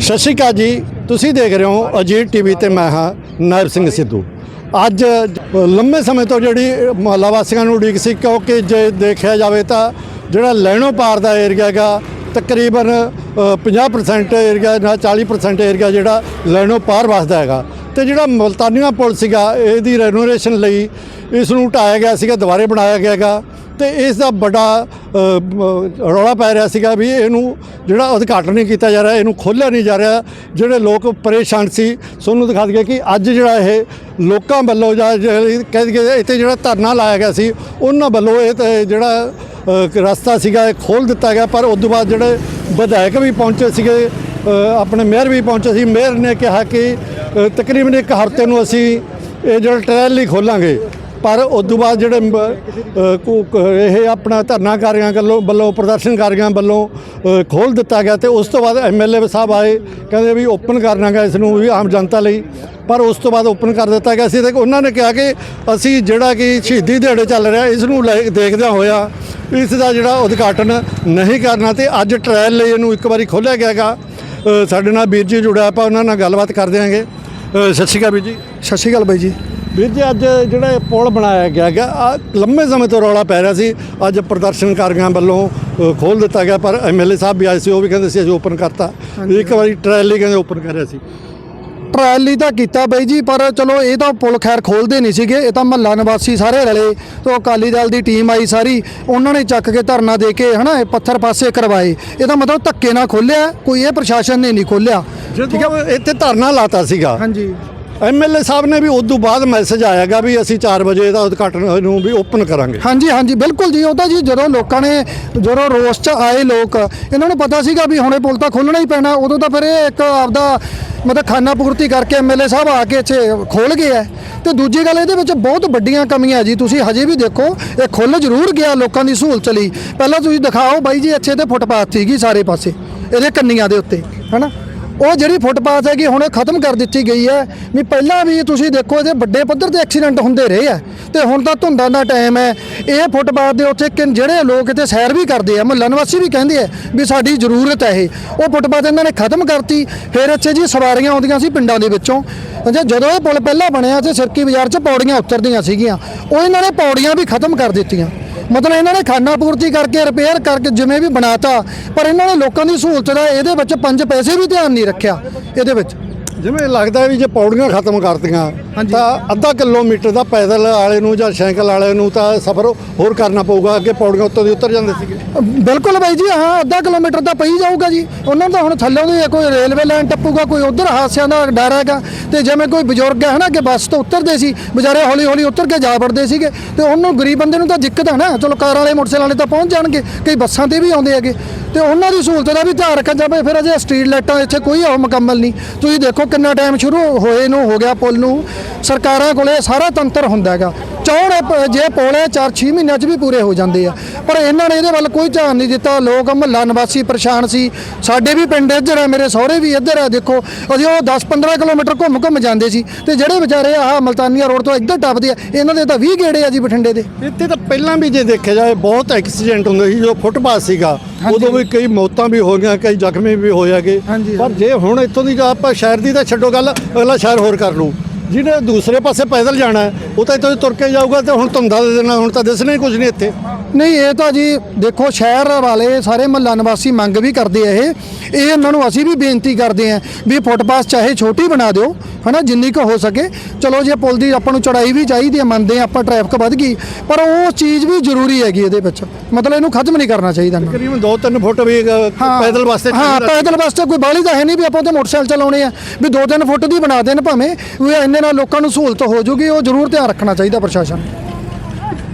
ਸਤਿ ਸ਼੍ਰੀ ਅਕਾਲ ਜੀ। ਤੁਸੀਂ ਦੇਖ ਰਹੇ ਹੋ ਅਜੀਤ ਟੀਵੀ ਤੇ ਮੈਂ ਹਾਂ ਨਰ ਸਿੰਘ ਸਿੱਧੂ। ਅੱਜ ਲੰਮੇ ਸਮੇਂ ਤੋਂ ਜਿਹੜੀ ਮੁਹੱਲਾ ਵਾਸੀਆਂ ਨੂੰ ਉਡੀਕ ਸੀ ਕਿਉਂਕਿ ਜੇ ਦੇਖਿਆ ਜਾਵੇ ਤਾਂ ਜਿਹੜਾ ਲੈਣੋ ਪਾਰ ਦਾ ਏਰੀਆ ਹੈਗਾ ਤਕਰੀਬਨ ਅ, 50% ਏਰੀਆ ਨਾਲ 40% ਏਰੀਆ ਜਿਹੜਾ ਲੈਣੋ ਪਾਰ ਵਸਦਾ ਹੈਗਾ। ਤੇ ਜਿਹੜਾ ਮਲਤਾਨੀਆਂ ਪੁਲ ਸੀਗਾ ਇਹਦੀ ਰੈਨੋਵੇਸ਼ਨ ਲਈ ਇਸ ਨੂੰ ਢਾਇਆ ਗਿਆ ਸੀਗਾ ਦੁਬਾਰੇ ਬਣਾਇਆ ਗਿਆ ਹੈਗਾ। ਤੇ ਇਸ ਦਾ ਵੱਡਾ ਰੌਲਾ ਪੈ ਰਿਹਾ ਸੀਗਾ ਵੀ ਇਹਨੂੰ ਜਿਹੜਾ ਉਦਘਾਟਨ ਨਹੀਂ ਕੀਤਾ ਜਾ ਰਿਹਾ, ਇਹਨੂੰ ਖੋਲ੍ਹਿਆ ਨਹੀਂ ਜਾ ਰਿਹਾ। ਜਿਹੜੇ ਲੋਕ ਪਰੇਸ਼ਾਨ ਸੀ ਤੁਹਾਨੂੰ ਦਿਖਾ ਦਈਏ ਕਿ ਅੱਜ ਜਿਹੜਾ ਇਹ ਲੋਕਾਂ ਵੱਲੋਂ ਜਾਂ ਜਿਹੜੀ ਕਹਿ ਦਈਏ ਇੱਥੇ ਜਿਹੜਾ ਧਰਨਾ ਲਾਇਆ ਗਿਆ ਸੀ, ਉਹਨਾਂ ਵੱਲੋਂ ਇਹ ਤੇ ਜਿਹੜਾ ਰਸਤਾ ਸੀਗਾ ਇਹ ਖੋਲ੍ਹ ਦਿੱਤਾ ਗਿਆ। ਪਰ ਉਸ ਤੋਂ ਬਾਅਦ ਜਿਹੜੇ ਵਿਧਾਇਕ ਵੀ ਪਹੁੰਚੇ ਸੀਗੇ ਆਪਣੇ ਮੇਅਰ ਵੀ ਪਹੁੰਚੇ ਸੀ। ਮੇਅਰ ਨੇ ਕਿਹਾ ਕਿ ਤਕਰੀਬਨ ਇੱਕ ਹਫ਼ਤੇ ਨੂੰ ਅਸੀਂ ਇਹ ਜਿਹੜਾ ਟ੍ਰਾਇਲ ਲਈ ਖੋਲਾਂਗੇ। ਪਰ ਉਸ ਤੋਂ ਬਾਅਦ ਜਿਹੜੇ ਇਹ ਆਪਣਾ ਧਰਨਾਕਾਰੀਆਂ ਵੱਲੋਂ ਵੱਲੋਂ ਪ੍ਰਦਰਸ਼ਨਕਾਰੀਆਂ ਵੱਲੋਂ ਖੋਲ ਦਿੱਤਾ ਗਿਆ ਤੇ ਉਸ ਤੋਂ ਬਾਅਦ ਐਮਐਲਏ ਸਾਹਿਬ ਆਏ, ਕਹਿੰਦੇ ਵੀ ਓਪਨ ਕਰਨਾਗਾ ਇਸ ਨੂੰ ਵੀ ਆਮ ਜਨਤਾ ਲਈ। ਪਰ ਉਸ ਤੋਂ ਬਾਅਦ ਓਪਨ ਕਰ ਦਿੱਤਾ ਗਿਆ ਸੀ ਤੇ ਉਹਨਾਂ ਨੇ ਕਿਹਾ ਕਿ ਅਸੀਂ ਜਿਹੜਾ ਕਿ ਸ਼ਹੀਦੀ ਦਿਹਾੜੇ ਚੱਲ ਰਿਹਾ, ਇਸ ਨੂੰ ਲੈ ਦੇਖਦਿਆਂ ਹੋਇਆ ਇਸ ਦਾ ਜਿਹੜਾ ਉਦਘਾਟਨ ਨਹੀਂ ਕਰਨਾ ਤੇ ਅੱਜ ਟ੍ਰਾਇਲ ਲਈ ਇਹਨੂੰ ਇੱਕ ਵਾਰੀ ਖੋਲ੍ਹਿਆ ਗਿਆ ਗਾ ਸਾਡੇ ਨਾਲ ਵੀਰ ਜੀ ਜੁੜਿਆ, ਆਪਾਂ ਉਹਨਾਂ ਨਾਲ ਗੱਲਬਾਤ ਕਰ ਦਿਆਂਗੇ ਸਤਿ ਸ਼੍ਰੀ ਅਕਾਲ ਵੀਰ ਜੀ। ਸਤਿ ਸ਼੍ਰੀ ਅਕਾਲ ਬਾਈ ਜੀ। ਵੀਰ ਜੀ ਅੱਜ ਜਿਹੜਾ ਇਹ ਪੁਲ ਬਣਾਇਆ ਗਿਆ ਹੈਗਾ ਆ ਲੰਮੇ ਸਮੇਂ ਤੋਂ ਰੌਲਾ ਪੈ ਰਿਹਾ ਸੀ। ਅੱਜ ਪ੍ਰਦਰਸ਼ਨਕਾਰੀਆਂ ਵੱਲੋਂ ਖੋਲ ਦਿੱਤਾ ਗਿਆ ਪਰ ਐਮਐਲਏ ਸਾਹਿਬ ਵੀ ਆਏ ਸੀ ਉਹ ਵੀ ਕਹਿੰਦੇ ਸੀ ਅਸੀਂ ਓਪਨ ਕਰਤਾ। ਇੱਕ ਵਾਰੀ ਟ੍ਰਾਇਲ ਹੀ ਕਹਿੰਦੇ ਓਪਨ ਕਰ ਰਿਹਾ ਸੀ। ਟਰਾਇਲ ਤਾਂ ਕੀਤਾ ਬਾਈ ਜੀ ਪਰ ਚਲੋ ਇਹ ਤਾਂ ਪੁਲ ਖੈਰ ਖੋਲਦੇ ਨਹੀਂ ਸੀਗੇ ਇਹ ਤਾਂ ਮਹੱਲਾ ਨਿਵਾਸੀ ਸਾਰੇ ਰਲੇ ਤੋਂ ਅਕਾਲੀ ਦਲ ਦੀ ਟੀਮ ਆਈ ਸਾਰੀ ਉਹਨਾਂ ਨੇ ਚੱਕ ਕੇ ਧਰਨਾ ਦੇ ਕੇ ਹਨਾ ਇਹ ਪੱਥਰ ਪਾਸੇ ਕਰਵਾਏ। ਇਹਦਾ ਮਤਲਬ ਧੱਕੇ ਨਾਲ ਖੋਲਿਆ ਕੋਈ ਇਹ ਪ੍ਰਸ਼ਾਸਨ ਨੇ ਨਹੀਂ ਖੋਲਿਆ ਜਦੋਂ ਇੱਥੇ ਧਰਨਾ ਲਾਤਾ ਸੀਗਾ ਹਾਂਜੀ। ਐਮਐਲਏ ਸਾਹਿਬ ਨੇ ਵੀ ਉਸ ਤੋਂ ਬਾਅਦ ਮੈਸੇਜ ਆਇਆਗਾ ਵੀ ਅਸੀਂ 4 ਵਜੇ ਦਾ ਉਦਘਾਟਨ ਨੂੰ ਵੀ ਓਪਨ ਕਰਾਂਗੇ। ਹਾਂਜੀ ਹਾਂਜੀ, ਬਿਲਕੁਲ ਜੀ, ਉਹ ਤਾਂ ਜੀ ਜਦੋਂ ਲੋਕਾਂ ਨੇ, ਜਦੋਂ ਰੋਸ 'ਚ ਆਏ ਲੋਕ, ਇਹਨਾਂ ਨੂੰ ਪਤਾ ਸੀਗਾ ਵੀ ਹੁਣੇ ਪੁਲ ਤਾਂ ਖੋਲਣਾ ਹੀ ਪੈਣਾ, ਉਦੋਂ ਤਾਂ ਫਿਰ ਇਹ ਇੱਕ ਆਪਦਾ ਮਤਲਬ ਖਾਨਾ ਪੂਰਤੀ ਕਰਕੇ ਐਮਐਲਏ ਸਾਹਿਬ ਆ ਕੇ ਇੱਥੇ ਖੋਲ ਗਏ ਆ। ਤੇ ਦੂਜੀ ਗੱਲ ਇਹਦੇ ਵਿੱਚ ਬਹੁਤ ਵੱਡੀਆਂ ਕਮੀਆਂ ਜੀ, ਤੁਸੀਂ ਹਜੇ ਵੀ ਦੇਖੋ, ਇਹ ਖੁੱਲ ਜ਼ਰੂਰ ਗਿਆ ਲੋਕਾਂ ਦੀ ਸਹੂਲਤ ਲਈ। ਪਹਿਲਾਂ ਤੁਸੀਂ ਦਿਖਾਓ ਬਾਈ ਜੀ, ਇੱਥੇ ਤੇ ਫੁੱਟਪਾਥ ਸੀਗੀ ਸਾਰੇ ਪਾਸੇ, ਇਹਦੇ ਕੰਨੀਆਂ ਦੇ ਉੱਤੇ, ਹਨਾ? ਉਹ ਜਿਹੜੀ ਫੁੱਟਪਾਥ ਹੈਗੀ ਹੁਣ ਇਹ ਖਤਮ ਕਰ ਦਿੱਤੀ ਗਈ ਹੈ। ਵੀ ਪਹਿਲਾਂ ਵੀ ਤੁਸੀਂ ਦੇਖੋ, ਇਹਦੇ ਵੱਡੇ ਪੱਧਰ ਤੇ ਐਕਸੀਡੈਂਟ ਹੁੰਦੇ ਰਹੇ ਆ। ਤੇ ਹੁਣ ਤਾਂ ਧੁੰਦਾਂ ਦਾ ਟਾਈਮ ਹੈ। ਇਹ ਫੁੱਟਪਾਥ ਦੇ ਉੱਤੇ ਕਿ ਜਿਹੜੇ ਲੋਕ ਇੱਥੇ ਸੈਰ ਵੀ ਕਰਦੇ ਆ, ਮੁਹੱਲਾ ਨਿਵਾਸੀ ਵੀ ਕਹਿੰਦੇ ਆ ਵੀ ਸਾਡੀ ਜ਼ਰੂਰਤ ਹੈ ਇਹ। ਉਹ ਫੁੱਟਪਾਥ ਇਹਨਾਂ ਨੇ ਖਤਮ ਕਰਤੀ। ਫਿਰ ਇੱਥੇ ਜੀ ਸਵਾਰੀਆਂ ਆਉਂਦੀਆਂ ਸੀ ਪਿੰਡਾਂ ਦੇ ਵਿੱਚੋਂ। ਅੱਛਾ, ਜਦੋਂ ਇਹ ਪੁਲ ਪਹਿਲਾਂ ਬਣਿਆ ਤੇ ਸਿਰਕੀ ਬਾਜ਼ਾਰ 'ਚ ਪੌੜੀਆਂ ਉਤਰਦੀਆਂ ਸੀਗੀਆਂ, ਉਹ ਇਹਨਾਂ ਨੇ ਪੌੜੀਆਂ ਵੀ ਖਤਮ ਕਰ ਦਿੱਤੀਆਂ। ਮਤਲਬ ਇਹਨਾਂ ਨੇ ਖਾਨਾ ਪੂਰਤੀ ਕਰਕੇ ਰਿਪੇਅਰ ਕਰਕੇ ਜਿਵੇਂ ਵੀ ਬਣਾਤਾ, ਪਰ ਇਹਨਾਂ ਨੇ ਲੋਕਾਂ ਦੀ ਸਹੂਲਤ ਦਾ ਇਹਦੇ ਵਿੱਚ ਪੰਜ ਪੈਸੇ ਵੀ ਧਿਆਨ ਨਹੀਂ ਰੱਖਿਆ, ਇਹਦੇ ਵਿੱਚ। ਜਿਵੇਂ ਲੱਗਦਾ ਵੀ ਜੇ ਪੌੜੀਆਂ ਖਤਮ ਕਰਤੀਆਂ। ਤਾਂ ਅੱਧਾ ਕਿਲੋਮੀਟਰ ਦਾ ਪੈਦਲ ਵਾਲੇ ਨੂੰ ਜਾਂ ਸਾਈਕਲ ਵਾਲੇ ਨੂੰ ਤਾਂ ਸਫ਼ਰ ਹੋਰ ਕਰਨਾ ਪਊਗਾ ਅੱਗੇ ਪੌੜੀਆਂ ਉੱਤੋਂ ਦੀ ਉਤਰ ਜਾਂਦੇ ਸੀਗੇ। ਬਿਲਕੁਲ ਬਾਈ ਜੀ ਹਾਂ ਅੱਧਾ ਕਿਲੋਮੀਟਰ ਤਾਂ ਪਈ ਜਾਊਗਾ ਜੀ। ਉਹਨਾਂ ਦਾ ਹੁਣ ਥੱਲੇ ਦੀ ਕੋਈ ਰੇਲਵੇ ਲਾਈਨ ਟੱਪੂਗਾ ਕੋਈ ਉਧਰ ਹਾਦਸਿਆਂ ਦਾ ਡਰ ਹੈਗਾ। ਤੇ ਜਿਵੇਂ ਕੋਈ ਬਜ਼ੁਰਗ ਹੈ ਨਾ ਕਿ ਬੱਸ ਤੋਂ ਉਤਰਦੇ ਸੀ ਵਿਚਾਰੇ ਹੌਲੀ ਹੌਲੀ ਉਤਰ ਕੇ ਜਾ ਵੜਦੇ ਸੀਗੇ। ਤੇ ਉਹਨੂੰ ਗਰੀਬ ਬੰਦੇ ਨੂੰ ਤਾਂ ਦਿੱਕਤ ਹੈ ਨਾ ਚਲੋ ਕਾਰ ਵਾਲੇ ਮੋਟਰਸਾਈਕਲ ਵਾਲੇ ਤਾਂ ਪਹੁੰਚ ਜਾਣਗੇ ਕਈ ਬੱਸਾਂ ਤੇ ਵੀ ਆਉਂਦੇ ਹੈਗੇ। ਤੇ ਉਹਨਾਂ ਦੀ ਸਹੂਲਤ ਦਾ ਵੀ ਧਿਆਨ ਰੱਖਿਆ ਜਾਵੇ ਫਿਰ ਅਜੇ ਸਟਰੀਟ ਲਾਈਟਾਂ ਇੱਥੇ ਕੋਈ ਉਹ ਮੁਕੰਮਲ ਨਹੀਂ। ਤੁਸੀਂ ਦੇਖੋ ਕਿੰਨਾ ਟਾਈਮ ਸ਼ੁਰੂ ਹੋਏ ਨੂੰ, ਹੋ ਗਿਆ ਪੁਲ ਨੂੰ। ਸਰਕਾਰਾਂ ਕੋਲੇ ਸਾਰਾ ਤੰਤਰ ਹੁੰਦਾ ਹੈਗਾ। ਚਾਹਣ ਜੇ ਪੁਲ ਹੈ 4-6 ਮਹੀਨਿਆਂ 'ਚ ਵੀ ਪੂਰੇ ਹੋ ਜਾਂਦੇ ਆ। ਪਰ ਇਹਨਾਂ ਨੇ ਇਹਦੇ ਵੱਲ ਕੋਈ ਧਿਆਨ ਨਹੀਂ ਦਿੱਤਾ। ਲੋਕ ਮਹੱਲਾ ਨਿਵਾਸੀ ਪਰੇਸ਼ਾਨ ਸੀ। ਸਾਡੇ ਵੀ ਪਿੰਡ ਇੱਧਰ ਹੈ ਮੇਰੇ ਸਹੁਰੇ ਵੀ ਇੱਧਰ ਹੈ ਦੇਖੋ। ਅਸੀਂ ਉਹ 10-15 ਕਿਲੋਮੀਟਰ ਘੁੰਮ ਘੁੰਮ ਜਾਂਦੇ ਸੀ। ਤੇ ਜਿਹੜੇ ਵਿਚਾਰੇ ਆਹ ਮਲਤਾਨੀਆ ਰੋਡ ਤੋਂ ਇੱਧਰ ਟੱਪਦੇ ਆ ਇਹਨਾਂ ਦੇ ਤਾਂ 20 ਗੇੜੇ ਆ ਜੀ ਬਠਿੰਡੇ ਦੇ। ਇੱਥੇ ਤਾਂ ਪਹਿਲਾਂ ਵੀ ਜੇ ਦੇਖਿਆ ਜਾਏ ਬਹੁਤ ਐਕਸੀਡੈਂਟ ਹੁੰਦੇ ਸੀ। ਜੋ ਫੁੱਟਪਾਥ ਸੀਗਾ ਉਦੋਂ ਵੀ ਕਈ ਮੌਤਾਂ ਵੀ ਹੋ ਗਈਆਂ ਕਈ ਜ਼ਖਮੀ ਵੀ ਹੋ ਜਾਗੇ ਹਾਂਜੀ, ਪਰ ਜੇ ਹੁਣ ਇੱਥੋਂ ਦੀ ਆਪਾਂ ਸ਼ਹਿਰ ਦੀ ਤਾਂ ਛੱਡੋ ਗੱਲ ਅਗਲਾ ਸ਼ਹਿਰ ਹੋਰ ਕਰ ਲੂ ਜਿਹਨੇ ਦੂਸਰੇ ਪਾਸੇ ਪੈਦਲ ਜਾਣਾ ਉਹ ਤਾਂ ਇੱਥੋਂ ਤੁਰ ਕੇ ਜਾਊਗਾ ਤੇ ਹੁਣ ਧੁੰਦਾ ਦੇ ਦੇਣਾ, ਹੁਣ ਤਾਂ ਦਿਸਣਾ ਹੀ ਕੁਝ ਨਹੀਂ ਇੱਥੇ। ਨਹੀਂ ਇਹ ਤਾਂ ਜੀ ਦੇਖੋ ਸ਼ਹਿਰ ਵਾਲੇ ਸਾਰੇ ਮਹੱਲਾ ਨਿਵਾਸੀ ਮੰਗ ਵੀ ਕਰਦੇ ਆ ਇਹ ਇਹ ਇਹਨਾਂ ਨੂੰ ਅਸੀਂ ਵੀ ਬੇਨਤੀ ਕਰਦੇ ਆ ਵੀ ਫੁੱਟਪਾਥ ਚਾਹੇ ਛੋਟੀ ਬਣਾ ਦਿਓ ਹਨਾ ਜਿੰਨੀ ਕੁ ਹੋ ਸਕੇ ਚਲੋ ਜੇ ਪੁਲ ਦੀ ਆਪਾਂ ਨੂੰ ਚੜਾਈ ਵੀ ਚਾਹੀਦੀ ਹੈ ਮੰਨਦੇ ਆ ਆਪਾਂ ਟ੍ਰੈਫਿਕ ਵੱਧ ਗਈ ਪਰ ਉਹ ਚੀਜ਼ ਵੀ ਜ਼ਰੂਰੀ ਹੈਗੀ ਇਹਦੇ ਵਿੱਚ ਮਤਲਬ ਇਹਨੂੰ ਖਤਮ ਨਹੀਂ ਕਰਨਾ ਚਾਹੀਦਾ ਇਹਨਾਂ ਨੂੰ। ਤਕਰੀਬਨ 2-3 ਫੁੱਟ ਵੀ ਪੈਦਲ ਵਾਸਤੇ ਹਾਂ। ਪੈਦਲ ਵਾਸਤੇ ਕੋਈ ਬਾਹਲੀ ਤਾਂ ਹੈ ਨਹੀਂ ਵੀ ਆਪਾਂ ਤੇ ਮੋਟਰਸਾਈਕਲ ਚਲਾਉਣੇ ਆ ਵੀ 2-3 ਫੁੱਟ ਦੀ ਬਣਾ ਦੇਣ ਭਾਵੇਂ ਵੀ ਇੰਨੇ ਨਾਲ ਲੋਕਾਂ ਨੂੰ ਸਹੂਲਤ ਹੋ ਜੂਗੀ ਉਹ ਜ਼ਰੂਰ ਧਿਆਨ ਰੱਖਣਾ ਚਾਹੀਦਾ ਪ੍ਰਸ਼ਾਸਨ।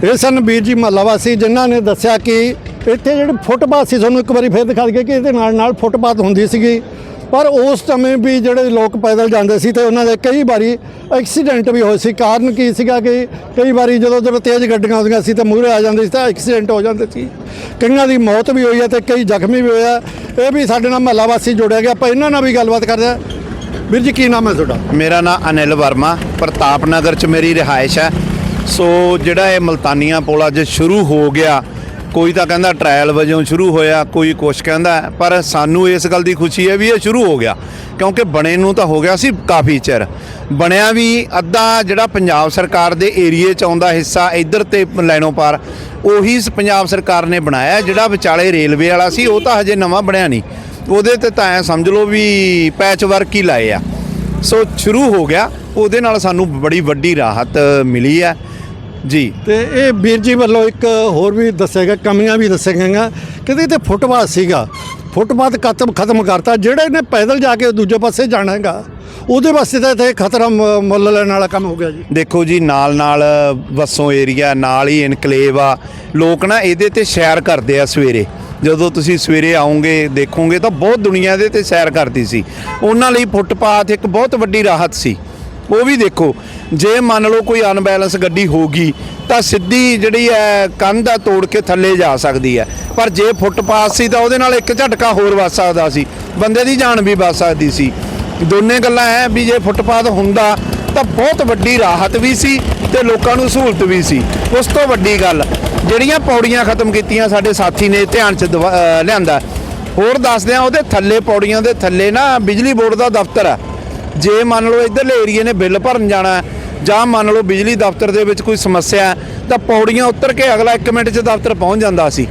ਇਹ ਸਨ ਵੀਰ ਜੀ ਮਹੱਲਾ ਵਾਸੀ, ਜਿਨ੍ਹਾਂ ਨੇ ਦੱਸਿਆ ਕਿ ਇੱਥੇ ਜਿਹੜੇ ਫੁੱਟਪਾਥ ਸੀ, ਤੁਹਾਨੂੰ ਇੱਕ ਵਾਰੀ ਫੇਰ ਦਿਖਾ ਦਈਏ ਕਿ ਇਹਦੇ ਨਾਲ ਨਾਲ ਫੁੱਟਪਾਥ ਹੁੰਦੀ ਸੀਗੀ। ਪਰ ਉਸ ਸਮੇਂ ਵੀ ਜਿਹੜੇ ਲੋਕ ਪੈਦਲ ਜਾਂਦੇ ਸੀ ਤੇ ਉਹਨਾਂ ਦੇ ਕਈ ਵਾਰੀ ਐਕਸੀਡੈਂਟ ਵੀ ਹੋਏ ਸੀ। ਕਾਰਨ ਕੀ ਸੀਗਾ ਕਿ ਕਈ ਵਾਰੀ ਜਦੋਂ ਜਦੋਂ ਤੇਜ਼ ਗੱਡੀਆਂ ਆਉਂਦੀਆਂ ਸੀ ਤੇ ਮੂਹਰੇ ਆ ਜਾਂਦੇ ਸੀ ਤਾਂ ਐਕਸੀਡੈਂਟ ਹੋ ਜਾਂਦੇ ਸੀ। ਕਈਆਂ ਦੀ ਮੌਤ ਵੀ ਹੋਈ ਹੈ ਤੇ ਕਈ ਜ਼ਖਮੀ ਵੀ ਹੋਇਆ ਇਹ ਵੀ ਸਾਡੇ ਨਾਲ ਮਹੱਲਾ ਵਾਸੀ ਜੁੜਿਆ ਗਿਆ। ਆਪਾਂ ਇਹਨਾਂ ਨਾਲ ਵੀ ਗੱਲਬਾਤ ਕਰਦੇ ਹਾਂ। ਵੀਰ ਜੀ, ਕੀ ਨਾਮ ਹੈ ਤੁਹਾਡਾ? ਮੇਰਾ ਨਾਮ ਅਨਿਲ ਵਰਮਾ। ਪ੍ਰਤਾਪ ਨਗਰ ਚ ਮੇਰੀ ਰਿਹਾਇਸ਼ ਹੈ। ਸੋ ਜਿਹੜਾ ਇਹ ਮਲਤਾਨੀਆਂ ਪੁਲ ਅੱਜ ਸ਼ੁਰੂ ਹੋ ਗਿਆ, ਕੋਈ ਤਾਂ ਕਹਿੰਦਾ ਟ੍ਰਾਇਲ ਵਜੋਂ ਸ਼ੁਰੂ ਹੋਇਆ, ਕੋਈ ਕੁਛ ਕਹਿੰਦਾ, ਪਰ ਸਾਨੂੰ ਇਸ ਗੱਲ ਦੀ ਖੁਸ਼ੀ ਹੈ ਵੀ ਇਹ ਸ਼ੁਰੂ ਹੋ ਗਿਆ, ਕਿਉਂਕਿ ਬਣੇ ਨੂੰ ਤਾਂ ਹੋ ਗਿਆ ਸੀ ਕਾਫੀ ਚਿਰ। ਬਣਿਆ ਵੀ ਅੱਧਾ ਜਿਹੜਾ ਪੰਜਾਬ ਸਰਕਾਰ ਦੇ ਏਰੀਏ ਚ ਆਉਂਦਾ ਹਿੱਸਾ ਇੱਧਰ ਤੇ ਲੈਣੋਂ ਪਾਰ, ਉਹੀ ਪੰਜਾਬ ਸਰਕਾਰ ਨੇ ਬਣਾਇਆ, ਜਿਹੜਾ ਵਿਚਾਲੇ ਰੇਲਵੇ ਵਾਲਾ ਸੀ, ਉਹ ਤਾਂ ਹਜੇ ਨਵਾਂ ਬਣਿਆ ਨਹੀਂ। ਉਹਦੇ ਤੇ ਤਾਂ ਐ ਸਮਝ ਲਓ ਵੀ ਪੈਚ ਵਰਕ ਹੀ ਲਾਏ ਆ। ਸੋ ਸ਼ੁਰੂ ਹੋ ਗਿਆ, ਉਹਦੇ ਨਾਲ ਸਾਨੂੰ ਬੜੀ ਵੱਡੀ ਰਾਹਤ ਮਿਲੀ ਹੈ। ਜੀ। ਤੇ ਇਹ ਵੀਰ ਜੀ ਵੱਲੋਂ ਇੱਕ ਹੋਰ ਵੀ ਦੱਸੇਗਾ ਕਮੀਆਂ ਵੀ ਦੱਸੇਗਾ ਕਹਿੰਦੇ ਤੇ ਫੁੱਟਪਾਥ ਸੀਗਾ। ਫੁੱਟਪਾਥ ਖਤਮ ਖਤਮ ਕਰਤਾ। ਜਿਹੜੇ ਨੇ ਪੈਦਲ ਜਾ ਕੇ ਦੂਜੇ ਪਾਸੇ ਜਾਣਾ ਹੈਗਾ ਉਹਦੇ ਵਾਸਤੇ ਤਾਂ ਇੱਥੇ ਖਤਰਾ ਮੁੱਲ ਲੈਣ ਵਾਲਾ ਕੰਮ ਹੋ ਗਿਆ ਜੀ। ਦੇਖੋ ਜੀ ਨਾਲ ਨਾਲ ਵਸੋਂ ਏਰੀਆ ਨਾਲ ਹੀ ਇਨਕਲੇਵ ਆ। ਲੋਕ ਨਾ ਇਹਦੇ ਤੇ ਸੈਰ ਕਰਦੇ ਆ ਸਵੇਰੇ। ਜਦੋਂ ਤੁਸੀਂ ਸਵੇਰੇ ਆਓਗੇ ਦੇਖੋਗੇ ਤਾਂ ਬਹੁਤ ਦੁਨੀਆ ਦੇ ਤੇ ਸੈਰ ਕਰਦੀ ਸੀ। ਉਹਨਾਂ ਲਈ ਫੁੱਟਪਾਥ ਇੱਕ ਬਹੁਤ ਵੱਡੀ ਰਾਹਤ ਸੀ। ਉਹ ਵੀ ਦੇਖੋ, ਜੇ ਮੰਨ ਲਓ ਕੋਈ ਅਨਬੈਲੈਂਸ ਗੱਡੀ ਹੋਗੀ ਤਾਂ ਸਿੱਧੀ ਜਿਹੜੀ ਹੈ ਕੰਧ ਆ ਤੋੜ ਕੇ ਥੱਲੇ ਜਾ ਸਕਦੀ ਹੈ। ਪਰ ਜੇ ਫੁੱਟਪਾਥ ਸੀ ਤਾਂ ਉਹਦੇ ਨਾਲ ਇੱਕ ਝਟਕਾ ਹੋਰ ਵੱਜ ਸਕਦਾ ਸੀ। ਬੰਦੇ ਦੀ ਜਾਨ ਵੀ ਬਚ ਸਕਦੀ ਸੀ। ਦੋਨੇ ਗੱਲਾਂ ਹੈ ਵੀ ਜੇ ਫੁੱਟਪਾਥ ਹੁੰਦਾ, ਤਾਂ ਬਹੁਤ ਵੱਡੀ ਰਾਹਤ ਵੀ ਸੀ ਤੇ ਲੋਕਾਂ ਨੂੰ ਸਹੂਲਤ ਵੀ ਸੀ। ਉਸ ਤੋਂ ਵੱਡੀ ਗੱਲ, ਜਿਹੜੀਆਂ ਪੌੜੀਆਂ ਖਤਮ ਕੀਤੀਆਂ ਸਾਡੇ ਸਾਥੀ ਨੇ ਧਿਆਨ ਚ ਦਵਾ- ਲਿਆਂਦਾ, ਹੋਰ ਦੱਸਦੇ ਆ ਉਹਦੇ ਥੱਲੇ ਪੌੜੀਆਂ ਦੇ ਥੱਲੇ ਨਾ ਬਿਜਲੀ ਬੋਰਡ ਦਾ ਦਫ਼ਤਰ ਆ। ਜੇ ਮੰਨ ਲਓ ਇਧਰਲੇ ਏਰੀਏ ਨੇ ਬਿੱਲ ਭਰਨ ਜਾਣਾ ਜਾਂ ਮੰਨ ਲਓ ਬਿਜਲੀ ਦਫ਼ਤਰ ਦੇ ਵਿੱਚ ਕੋਈ ਸਮੱਸਿਆ ਤਾਂ ਪੌੜੀਆਂ ਉੱਤਰ ਕੇ ਅਗਲਾ 1 ਮਿੰਟ 'ਚ ਦਫ਼ਤਰ ਪਹੁੰਚ ਜਾਂਦਾ ਸੀ।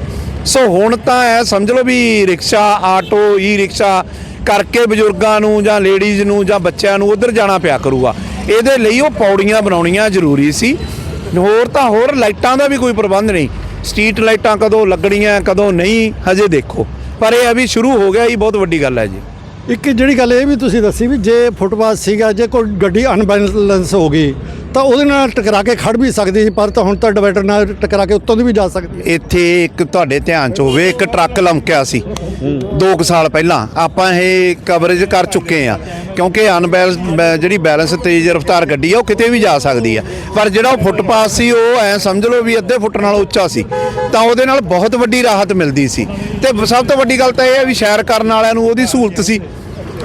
ਸੋ ਹੁਣ ਤਾਂ ਐ ਸਮਝ ਲਓ ਵੀ ਰਿਕਸ਼ਾ, ਆਟੋ ਈ ਰਿਕਸ਼ਾ ਕਰਕੇ ਬਜ਼ੁਰਗਾਂ ਨੂੰ ਜਾਂ ਲੇਡੀਜ਼ ਨੂੰ ਜਾਂ ਬੱਚਿਆਂ ਨੂੰ ਉਧਰ ਜਾਣਾ ਪਿਆ ਕਰੂਗਾ। ਇਹਦੇ ਲਈ ਉਹ ਪੌੜੀਆਂ ਬਣਾਉਣੀਆਂ ਜ਼ਰੂਰੀ ਸੀ। ਹੋਰ ਤਾਂ ਹੋਰ ਲਾਈਟਾਂ ਦਾ ਵੀ ਕੋਈ ਪ੍ਰਬੰਧ ਨਹੀਂ। ਸਟਰੀਟ ਲਾਈਟਾਂ ਕਦੋਂ ਲੱਗਣੀਆਂ, ਕਦੋਂ ਨਹੀਂ, ਹਜੇ ਦੇਖੋ। ਪਰ ਇਹ ਆ ਵੀ ਸ਼ੁਰੂ ਹੋ ਗਿਆ ਇਹ ਬਹੁਤ ਵੱਡੀ ਗੱਲ ਹੈ ਜੀ। ਇੱਕ ਜਿਹੜੀ ਗੱਲ ਇਹ ਵੀ ਤੁਸੀਂ ਦੱਸੀ ਵੀ ਜੇ ਫੁੱਟਪਾਥ ਸੀਗਾ, ਜੇ ਕੋਈ ਗੱਡੀ ਅਨਬੈਲੈਂਸ ਹੋ ਗਈ ਤਾਂ ਉਹਦੇ ਨਾਲ ਟਕਰਾ ਕੇ ਖੜ ਵੀ ਸਕਦੀ ਸੀ, ਪਰ ਤਾਂ ਹੁਣ ਤਾਂ ਡਿਵਾਈਡਰ ਨਾਲ ਟਕਰਾ ਕੇ ਉੱਤੋਂ ਦੀ ਵੀ ਜਾ ਸਕਦੀ ਹੈ। ਇੱਥੇ ਇੱਕ ਤੁਹਾਡੇ ਧਿਆਨ ਚ ਹੋਵੇ, ਇੱਕ ਟਰੱਕ ਲਮਕਿਆ ਸੀ। 2 ਸਾਲ ਪਹਿਲਾਂ ਆਪਾਂ ਇਹ ਕਵਰੇਜ ਕਰ ਚੁੱਕੇ ਆ ਕਿਉਂਕਿ ਅਨਬੈਲੈਂਸ ਜਿਹੜੀ ਬੈਲੈਂਸ ਤੇਜ਼ ਰਫ਼ਤਾਰ ਗੱਡੀ ਆ, ਉਹ ਕਿਤੇ ਵੀ ਜਾ ਸਕਦੀ ਆ। ਪਰ ਜਿਹੜਾ ਉਹ ਫੁੱਟਪਾਥ ਸੀ, ਉਹ ਐ ਸਮਝ ਲਓ ਵੀ ਅੱਧੇ ਫੁੱਟ ਨਾਲ ਉੱਚਾ ਸੀ, ਤਾਂ ਉਹਦੇ ਨਾਲ ਬਹੁਤ ਵੱਡੀ ਰਾਹਤ ਮਿਲਦੀ ਸੀ। ਤੇ ਸਭ ਤੋਂ ਵੱਡੀ ਗੱਲ ਤਾਂ ਇਹ ਹੈ ਵੀ ਸ਼ਹਿਰ ਕਰਨ ਵਾਲਿਆਂ ਨੂੰ ਉਹਦੀ ਸਹੂਲਤ ਸੀ।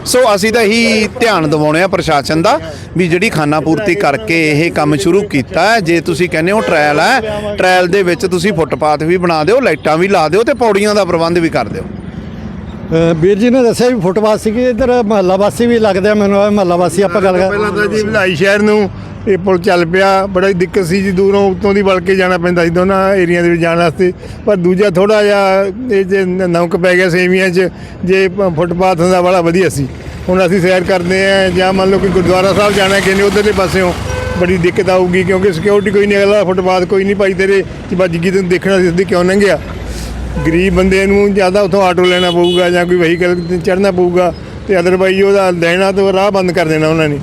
ਸੋ ਅਸੀਂ ਤਾਂ ਇਹੀ ਧਿਆਨ ਦਿਵਾਉਣੇ ਆ ਪ੍ਰਸ਼ਾਸਨ ਦਾ ਵੀ ਜਿਹੜੀ ਖਾਨਾ ਪੂਰਤੀ ਕਰਕੇ ਇਹ ਕੰਮ ਸ਼ੁਰੂ ਕੀਤਾ ਹੈ। ਜੇ ਤੁਸੀਂ ਕਹਿੰਦੇ ਹੋ ਟ੍ਰਾਇਲ ਹੈ ਟ੍ਰਾਇਲ ਦੇ ਵਿੱਚ ਤੁਸੀਂ ਫੁੱਟਪਾਥ ਵੀ ਬਣਾ ਦਿਓ, ਲਾਈਟਾਂ ਵੀ ਲਾ ਦਿਓ ਤੇ ਪੌੜੀਆਂ ਦਾ ਪ੍ਰਬੰਧ ਵੀ ਕਰ ਦਿਓ। ਵੀਰ ਜੀ ਨੇ ਦੱਸਿਆ ਵੀ ਫੁੱਟਪਾਥ ਸੀਗੇ, ਇੱਧਰ ਮਹੱਲਾ ਵਾਸੀ ਵੀ ਲੱਗਦੇ ਆ, ਮੈਨੂੰ ਮਹੱਲਾ ਵਾਸੀ ਆਪਾਂ ਗੱਲ ਕਰ ਪਹਿਲਾਂ ਤਾਂ ਜੀ ਭਲਾਈ ਸ਼ਹਿਰ ਨੂੰ ਇਹ ਪੁਲ ਚੱਲ ਪਿਆ, ਬੜਾ ਦਿੱਕਤ ਸੀ ਜੀ ਦੂਰੋਂ, ਉੱਤੋਂ ਦੀ ਵਲ ਕੇ ਜਾਣਾ ਪੈਂਦਾ ਸੀ, ਦੋਨਾਂ ਏਰੀਆ ਦੇ ਵਿੱਚ ਜਾਣ ਵਾਸਤੇ। ਪਰ ਦੂਜਾ ਥੋੜਾ ਜਿਹਾ ਇਹ ਜੇ ਨ- ਨਮਕ ਪੈ ਗਿਆ ਸੇਵੀਆਂ 'ਚ, ਜੇ ਫੁੱਟਪਾਥ ਹੁੰਦਾ ਬੜਾ ਵਧੀਆ ਸੀ। ਹੁਣ ਅਸੀਂ ਸੈਰ ਕਰਦੇ ਆ, ਜਾਂ ਮੰਨ ਲਓ ਕਿ ਗੁਰਦੁਆਰਾ ਸਾਹਿਬ ਜਾਣਾ ਕਿ ਨਹੀਂ, ਉਧਰਲੇ ਪਾਸਿਓਂ ਬੜੀ ਦਿੱਕਤ ਆਊਗੀ, ਕਿਉਂਕਿ ਸਿਕਿਉਰਿਟੀ ਕੋਈ ਨਹੀਂ, ਅਗਲਾ ਫੁੱਟਪਾਥ ਕੋਈ ਨਹੀਂ ਪਾਈ ਤੇਰੇ ਕਿ ਬੱਜਗੀ ਤੈਨੂੰ ਦੇਖਣਾ ਸੀ ਸਿੱਧੀ ਕਿਉਂ ਲੰਘਿਆ? ਗਰੀਬ ਬੰਦੇ ਨੂੰ ਜ਼ਿਆਦਾ ਉਥੋਂ ਆਟੋ ਲੈਣਾ ਪਊਗਾ ਜਾਂ ਕੋਈ ਵਹੀਕਲ ਚੜ੍ਹਨਾ ਪਊਗਾ ਤੇ ਅਦਰਵਾਈਜ਼ ਉਹਦਾ ਲੈਣਾ ਤੇ ਰਾਹ ਬੰਦ ਕਰ ਦੇਣਾ ਉਹਨਾਂ ਨੇ।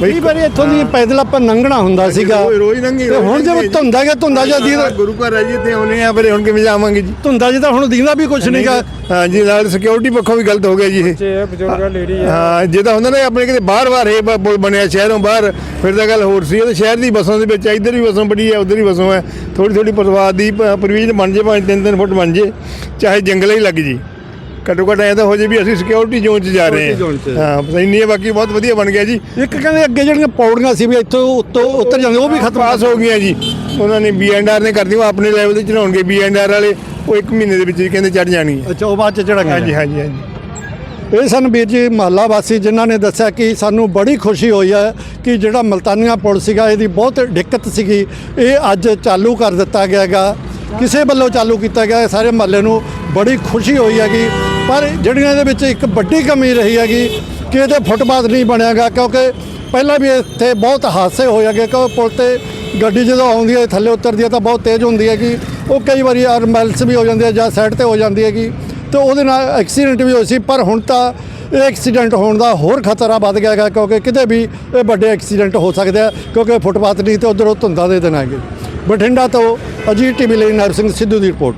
ਕਈ ਵਾਰੀ ਇੱਥੋਂ ਦੀ ਪੈਦਲ ਆਪਾਂ ਲੰਘਣਾ ਹੁੰਦਾ ਸੀਗਾ। ਰੋਜ਼- ਲੰਘੀ ਤੇ ਹੁਣ ਜਦੋਂ ਧੁੰਦਾ ਗਿਆ ਧੁੰਦਾ ਜਾਂ ਦੀ ਗੁਰੂ ਘਰ ਹੈ ਜੀ ਇੱਥੇ ਆਉਨੇ ਆ ਫਿਰ ਹੁਣ ਕਿਵੇਂ ਜਾਵਾਂਗੇ ਜੀ? ਧੁੰਦਾ ਜੀ ਤਾਂ ਹੁਣ ਦਿਖਦਾ ਵੀ ਕੁਝ ਨਹੀਂਗਾ। ਹਾਂ ਜੀ ਨਾਲ ਸਿਕਿਉਰਿਟੀ ਪੱਖੋਂ ਵੀ ਗਲਤ ਹੋ ਗਿਆ ਜੀ ਇਹ। ਬਜ਼ੁਰਗ ਲੇਡੀ ਹਾਂ ਜੇ ਤਾਂ ਹੁੰਦਾ ਨਾ ਆਪਣੇ ਕਿਤੇ ਬਾਹਰ ਬਾਹਰ ਇਹ ਪੁਲ ਬਣਿਆ ਸ਼ਹਿਰੋਂ ਬਾਹਰ ਫਿਰ ਤਾਂ ਗੱਲ ਹੋਰ ਸੀ। ਇਹ ਤਾਂ ਸ਼ਹਿਰ ਦੀ ਬੱਸਾਂ ਦੇ ਵਿੱਚ ਇੱਧਰ ਵੀ ਬੱਸਾਂ ਬੜੀ ਹੈ ਉੱਧਰ ਵੀ ਬੱਸਾਂ ਹੈ ਥੋੜੀ ਥੋੜੀ ਪਰਵਾਦ ਦੀ ਪ੍ਰਵੀਨ ਬਣ ਜੇ ਭਾਵੇਂ ਤਿੰਨ ਤਿੰਨ ਫੁੱਟ ਬਣ ਜੇ ਚਾਹੇ ਜੰਗਲ ਹੀ ਲੱਗ ਜੀ। ਘੱਟੋ ਘੱਟ ਐਂ ਤਾਂ ਹੋ ਜੇ ਵੀ ਅਸੀਂ ਸਿਕਿਉਰਿਟੀ ਜ਼ੋਨ 'ਚ ਜਾ ਰਹੇ Security zone 'ਚ। ਹਾਂ ਹਾਂ ਪਤਾ ਨਹੀਂ ਹੈ ਬਾਕੀ ਬਹੁਤ ਵਧੀਆ ਬਣ ਗਿਆ ਜੀ। ਇੱਕ ਕਹਿੰਦੇ ਅੱਗੇ ਜਿਹੜੀਆਂ ਪੌੜੀਆਂ ਸੀ ਵੀ ਇੱਥੋਂ ਉੱਤੋਂ ਉੱਤਰ ਜਾਂਦੇ ਉਹ ਵੀ ਖਤਮ ਪਾਸ ਹੋ ਗਈਆਂ ਜੀ। ਉਹਨਾਂ ਨੇ ਬੀਐਨਆਰ ਨੇ ਕਰਦੀ ਉਹ ਆਪਣੇ ਲੈਵਲ ਤੇ ਚੜਾਉਣਗੇ ਬੀਐਨਆਰ ਵਾਲੇ ਉਹ 1 ਮਹੀਨੇ ਦੇ ਵਿੱਚ ਹੀ ਕਹਿੰਦੇ ਚੜ ਜਾਣਗੀਆਂ ਅੱਛਾ ਉਹ ਬਾਅਦ ਚ ਚੜਾ ਹਾਂਜੀ ਹਾਂਜੀ ਹਾਂਜੀ। ਇਹ ਸਨ ਵੀਰ ਜੀ ਮਹੱਲਾ ਵਾਸੀ ਜਿਨ੍ਹਾਂ ਨੇ ਦੱਸਿਆ ਕਿ ਸਾਨੂੰ ਬੜੀ ਖੁਸ਼ੀ ਹੋਈ ਹੈ ਕਿ ਜਿਹੜਾ ਮਲਤਾਨੀਆਂ ਪੁਲ ਸੀਗਾ ਇਹਦੀ ਬਹੁਤ ਦਿੱਕਤ ਸੀਗੀ। ਇਹ ਅੱਜ ਚਾਲੂ ਕਰ ਦਿੱਤਾ ਗਿਆ ਹੈਗਾ ਕਿਸੇ ਵੱਲੋਂ ਚਾਲੂ ਕੀਤਾ ਗਿਆ ਸਾਰੇ ਮਹੱਲੇ ਨੂੰ ਬੜੀ ਖੁਸ਼ੀ ਹੋਈ ਹੈਗੀ। ਪਰ ਜਿਹੜੀਆਂ ਇਹਦੇ ਵਿੱਚ ਇੱਕ ਵੱਡੀ ਕਮੀ ਰਹੀ ਹੈਗੀ ਕਿ ਇਹਦੇ ਫੁੱਟਪਾਥ ਨਹੀਂ ਬਣਿਆਗਾ ਕਿਉਂਕਿ ਪਹਿਲਾਂ ਵੀ ਇੱਥੇ ਬਹੁਤ ਹਾਦਸੇ ਹੋਏ ਹੈਗੇ ਕਿ ਪੁਲ ਤੇ ਗੱਡੀ ਜਦੋਂ ਆਉਂਦੀ ਹੈ, ਥੱਲੇ ਉਤਰਦੀ ਹੈ ਤਾਂ ਬਹੁਤ ਤੇਜ਼ ਹੁੰਦੀ ਹੈਗੀ। ਉਹ ਕਈ ਵਾਰੀ ਅਰਮੈਲਸ ਵੀ ਹੋ ਜਾਂਦੀ ਹੈ ਜਾਂ ਸਾਈਡ ਤੇ ਹੋ ਜਾਂਦੀ ਹੈਗੀ, ਤੇ ਉਹਦੇ ਨਾਲ ਐਕਸੀਡੈਂਟ ਵੀ ਹੋਏ ਸੀ, ਪਰ ਹੁਣ ਤਾਂ ਇਹ ਐਕਸੀਡੈਂਟ ਹੋਣ ਦਾ ਹੋਰ ਖਤਰਾ ਵੱਧ ਗਿਆ ਹੈਗਾ, ਕਿਉਂਕਿ ਕਿਤੇ ਵੀ ਇਹ ਵੱਡੇ ਐਕਸੀਡੈਂਟ ਹੋ ਸਕਦੇ ਆ, ਕਿਉਂਕਿ ਫੁੱਟਪਾਥ ਨਹੀਂ ਤੇ ਉਧਰੋਂ ਧੁੰਦਾਂ ਦੇ ਦਿਨ ਹੈਗੇ। ਬਠਿੰਡਾ ਤੋਂ ਅਜੀਤ ਟੀਵੀ ਲਈ ਨਰਸਿੰਘ ਸਿੱਧੂ ਦੀ ਰਿਪੋਰਟ।